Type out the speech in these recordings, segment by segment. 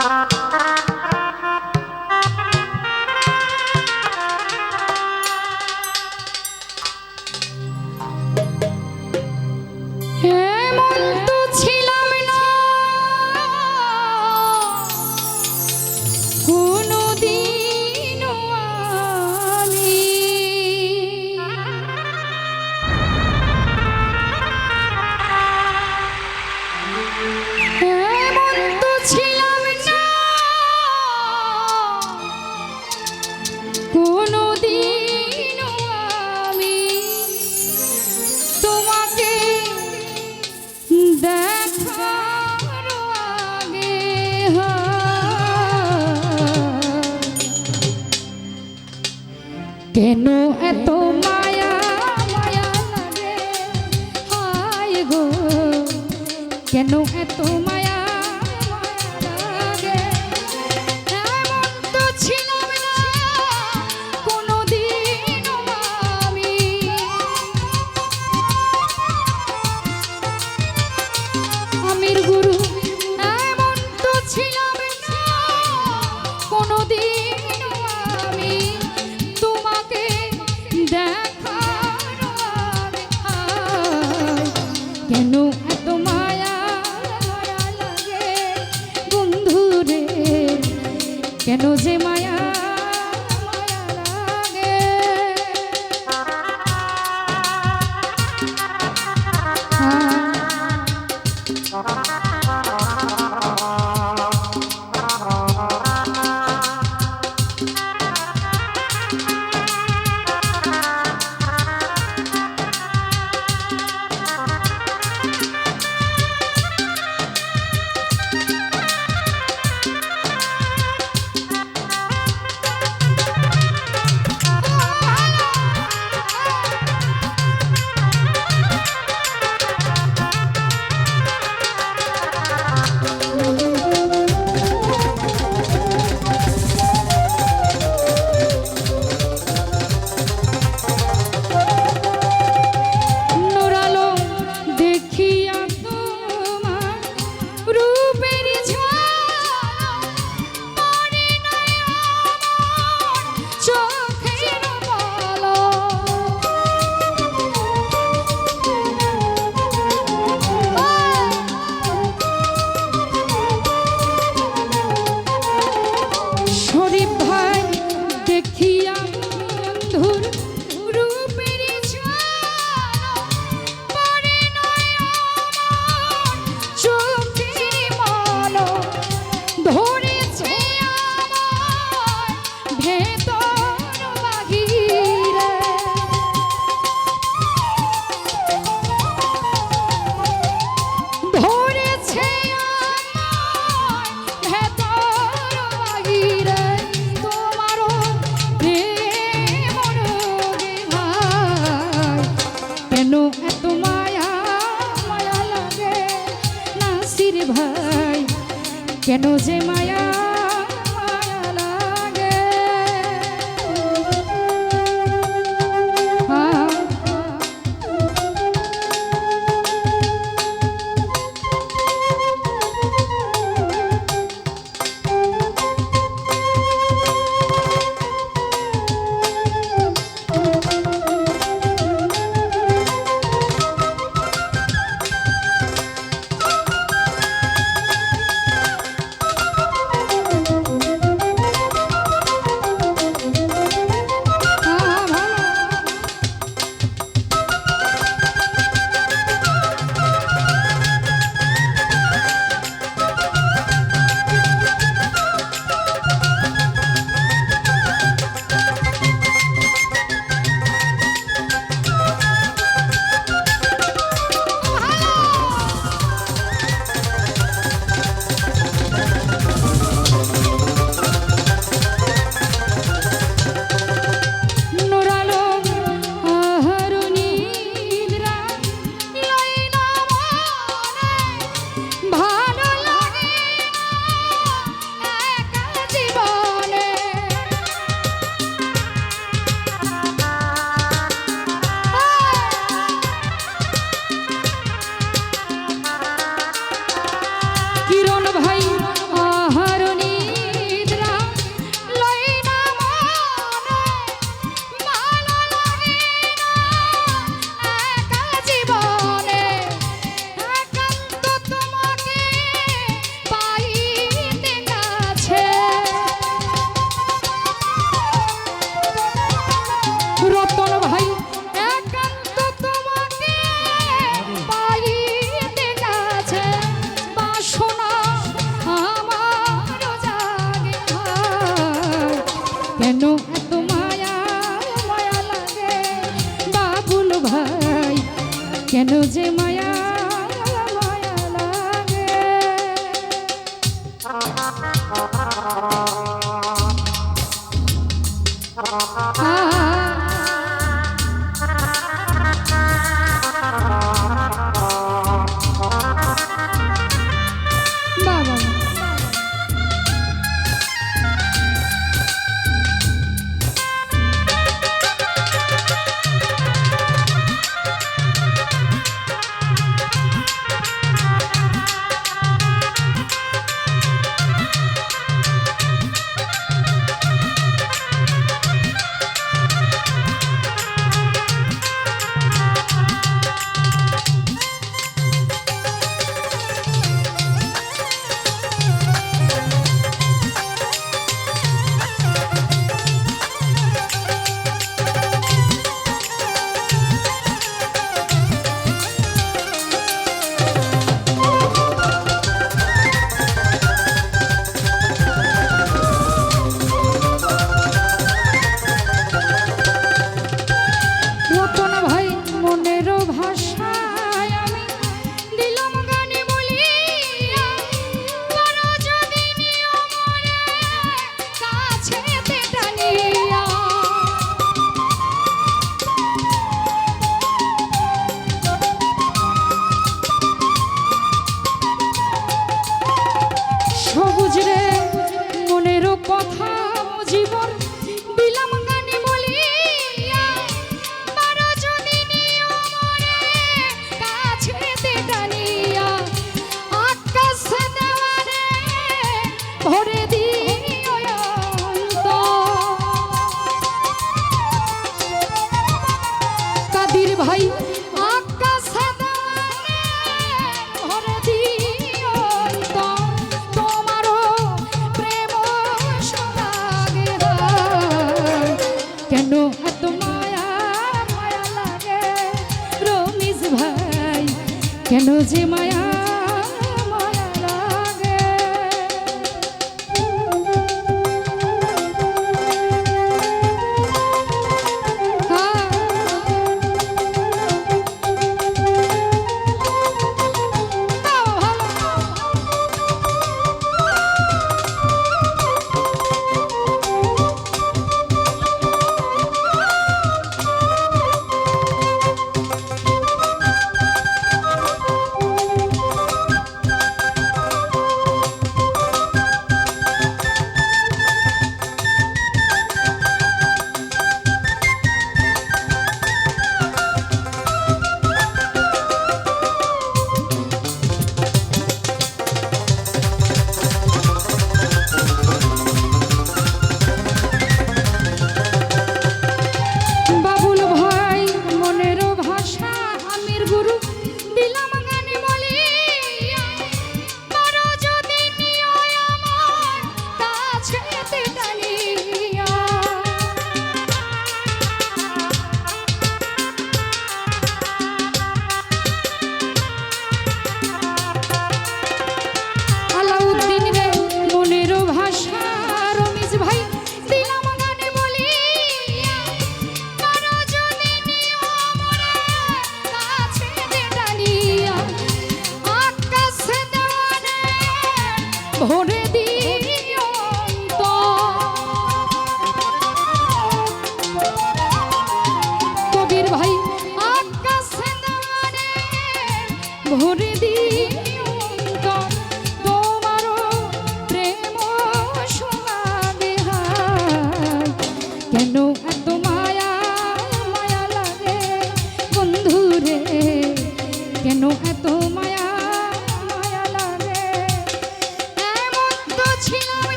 Ha ha ha. কেন এত মায়া মায়া লাগে? হায় গো। কেন এত মায়া কেন মায়া লাগে? যে মায়া ভাই কেন যে মায়া কেন যে মায়া ভাই আকাশে ভরে দিও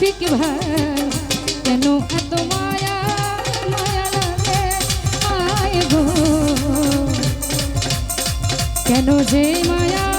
ঠিক ভাই কেন এত মায়া মায়া লাগে? আয় গো। কেন যে মায়া